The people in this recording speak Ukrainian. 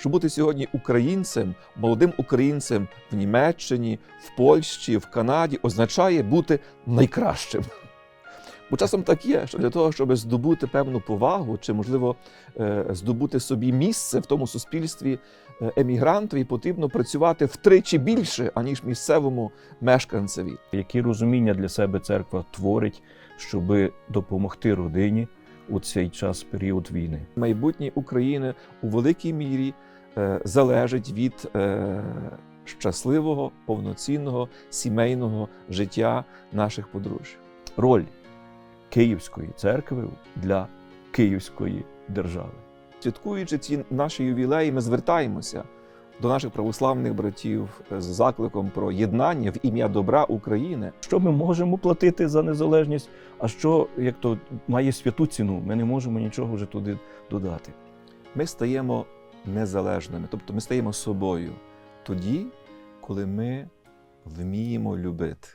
що бути сьогодні українцем, молодим українцем в Німеччині, в Польщі, в Канаді означає бути найкращим. Бо часом так є, що для того, щоб здобути певну повагу, чи, можливо, е, здобути собі місце в тому суспільстві е, емігрантові, потрібно працювати втричі більше, аніж місцевому мешканцеві. Які розуміння для себе церква творить, щоб допомогти родині у цей час період війни? майбутнє України у великій мірі залежить від е, щасливого, повноцінного сімейного життя наших подружжя. Роль Київської церкви для Київської держави. Святкуючи ці наші ювілеї, ми звертаємося до наших православних братів з закликом про єднання в ім'я добра України. Що ми можемо платити за незалежність, а що як то має святу ціну? Ми не можемо нічого вже туди додати. Ми стаємо незалежними, тобто ми стаємо собою тоді, коли ми вміємо любити.